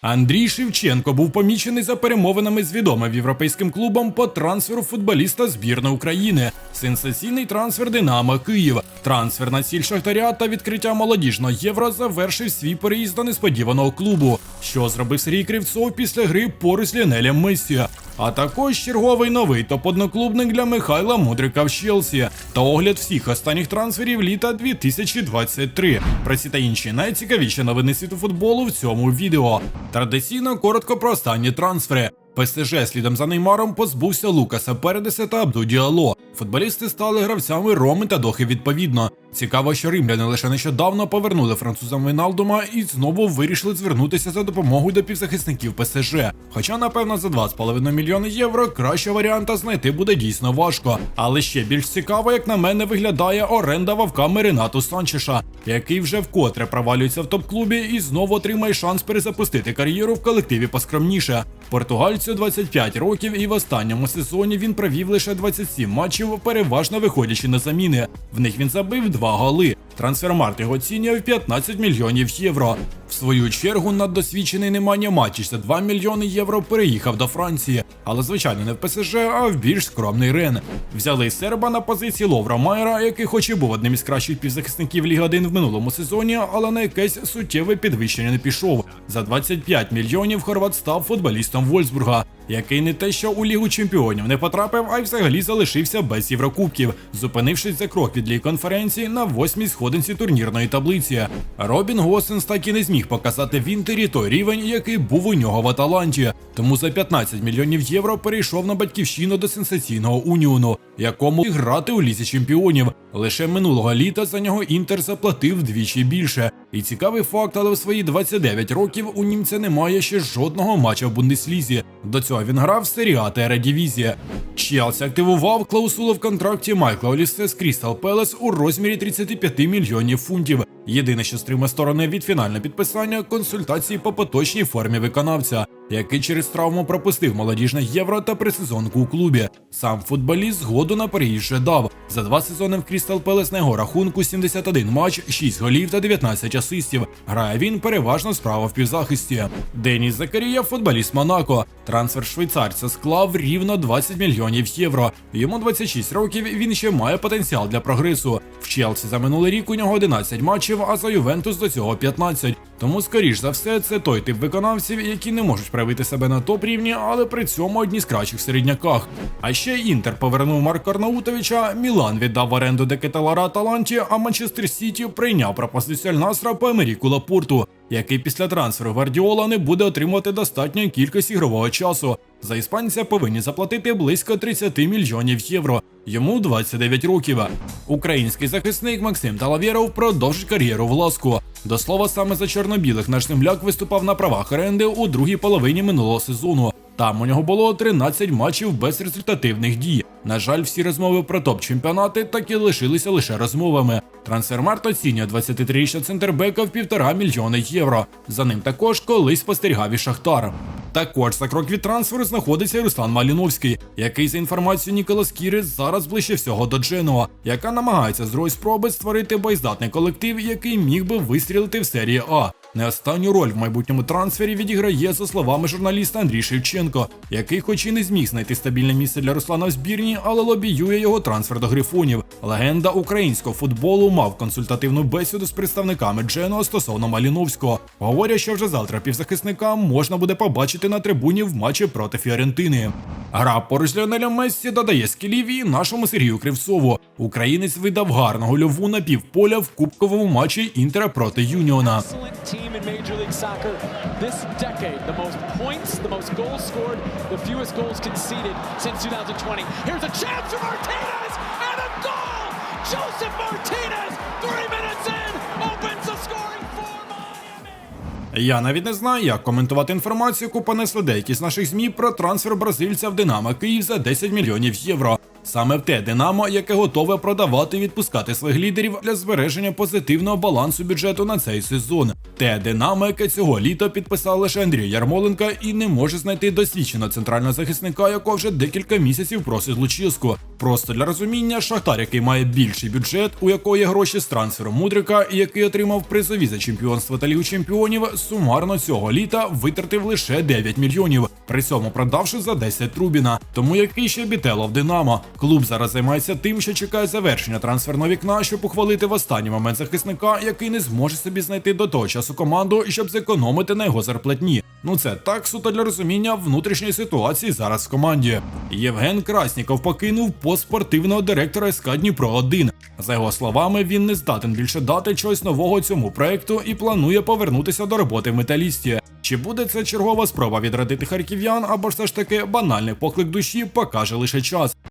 Андрій Шевченко був помічений за перемовинами з відомим європейським клубом по трансферу футболіста збірної України. Сенсаційний трансфер Динамо Київ, трансфер на сіль Шахтаря та відкриття молодіжного євро завершив свій переїзд до несподіваного клубу, що зробив Сергій Кривцов після гри поруч з Ліонелем Мессі. А також черговий новий топ-одноклубник для Михайла Мудрика в Челсі та огляд всіх останніх трансферів літа 2023. Про ці та інші найцікавіші новини світу футболу в цьому відео. Традиційно коротко про останні трансфери. ПСЖ слідом за Неймаром позбувся Лукаса Передеса та Абду Діало. Футболісти стали гравцями Роми та Дохи відповідно. Цікаво, що римляни лише нещодавно повернули французам Віналдума і знову вирішили звернутися за допомогою до півзахисників ПСЖ. Хоча, напевно, за 2,5 мільйони євро кращого варіанта знайти буде дійсно важко. Але ще більш цікаво, як на мене, виглядає оренда вовками Ренату Санчеша, який вже вкотре провалюється в топ-клубі і знову отримає шанс перезапустити кар'єру в колективі поскромніше. Португальцю 25 років, і в останньому сезоні він провів лише 27 матчів, переважно виходячи на заміни. В них він забив два голи. Трансфермарт його оцінює в 15 мільйонів євро. В свою чергу наддосвідчений Немanja Матіч за 2 мільйони євро переїхав до Франції, але звичайно не в ПСЖ, а в більш скромний Рен. Взяли серба на позиції Ловра Майера, який хоч і був одним із кращих півзахисників Ліги 1 в минулому сезоні, але на якесь суттєве підвищення не пішов. За 25 мільйонів хорват став футболістом Вольсбурга, який не те, що у Лігу чемпіонів не потрапив, а й взагалі залишився без Єврокубків, зупинившись за крок від ліг конференції на восьмій сходинці турнірної таблиці. Робін Госенс так і не зміг показати в інтері той рівень, який був у нього в Аталанті. Тому за 15 мільйонів євро перейшов на батьківщину до сенсаційного уніону, якому і грати у лізі чемпіонів. Лише минулого літа за нього інтер заплатив вдвічі більше. І цікавий факт, але в свої 29 років у німця немає ще жодного матча в Бундеслізі. До цього він грав в серіа та Ередівізія. Челсі активував клаусулу в контракті Майкла Олісе з Крістал Пелес у розмірі 35 мільйонів фунтів. Єдине, що стримує сторони від фінального підписання консультації по поточній формі виконавця, який через травму пропустив молодіжне євро та пресезонку у клубі. Сам футболіст згоду на переїзд дав. За два сезони в Крістал Пелес на його рахунку 71 матч, 6 голів та 19 асистів. Грає він переважно справа в півзахисті. Деніс Закарія, футболіст Монако. Трансфер швейцарця склав рівно 20 мільйонів євро. Йому 26 років. Він ще має потенціал для прогресу. В Челсі за минулий рік у нього 11 матчів, а за Ювентус до цього 15. Тому, скоріш за все, це той тип виконавців, які не можуть проявити себе на топ рівні, але при цьому одні з кращих в середняках. А ще Інтер повернув Марка Арнаутовича, Мілан віддав в оренду Декеталара Таланті, а Манчестер Сіті прийняв пропозицію Аль-Насра по Емеріку Лапорту, який після трансферу Гвардіола не буде отримувати достатньої кількості ігрового часу. За іспанця повинні заплатити близько 30 мільйонів євро. Йому 29 років. Український захисник Максим Талавєров продовжить кар'єру в ласку. До слова, саме за чорнобілих наш земляк виступав на правах оренди у другій половині минулого сезону. Там у нього було 13 матчів без результативних дій. На жаль, всі розмови про топ-чемпіонати так і лишилися лише розмовами. Трансфермарт оцінює 23-річного центрбека в півтора мільйони євро. За ним також колись спостерігав і Шахтар. Також за крок від трансферу знаходиться Руслан Маліновський, який за інформацією Ніколас Кіри зараз ближче всього до Дженуа, яка намагається з спроби створити боєздатний колектив, який міг би вистрілити в серії А. Не останню роль в майбутньому трансфері відіграє, за словами журналіста Андрій Шевченко, який, хоч і не зміг знайти стабільне місце для Руслана в збірні, але лобіює його трансфер до грифонів. Легенда українського футболу мав консультативну бесіду з представниками Дженуа стосовно Маліновського. Говорять, що вже завтра півзахисника можна буде побачити на трибуні в матчі проти Фіорентини. Гра поруч з Ліонелем Мессі додає скілів і нашому Сергію Кривцову. Українець видав гарну гольову на півполя в кубковому матчі Інтера проти Юніона. Major League Soccer this decade. The most points, the most goals scored, the fewest goals conceded since 2020. Here's a chance for Martinez and a goal! Joseph Martinez, three minutes in, opens the scoring for Miami. Я навіть не знаю, як коментувати інформацію, яку понесли деякі з наших змі про трансфер бразильця в Динамо Київ за 10 мільйонів євро. Саме в те Динамо, яке готове продавати і відпускати своїх лідерів для збереження позитивного балансу бюджету на цей сезон. Те Динамо, яке цього літа підписав лише Андрій Ярмоленка і не може знайти досвідченого центрального захисника, якого вже декілька місяців просить Лучіску. Просто для розуміння, Шахтар, який має більший бюджет, у якого є гроші з трансферу Мудрика, і який отримав призові за чемпіонство та лігу чемпіонів, сумарно цього літа витратив лише 9 мільйонів, при цьому продавши за 10 Трубіна. Тому який ще бітело в Динамо. Клуб зараз займається тим, що чекає завершення трансферного вікна, щоб ухвалити в останній момент захисника, який не зможе собі знайти до того часу команду, щоб зекономити на його зарплатні. Ну це так суто для розуміння внутрішньої ситуації зараз в команді. Євген Красніков покинув пост спортивного директора СК Дніпро 1 За його словами, він не здатен більше дати чогось нового цьому проекту і планує повернутися до роботи в металісті. Чи буде це чергова спроба відрадити харків'ян, або ж все ж таки банальний поклик душі покаже лише час.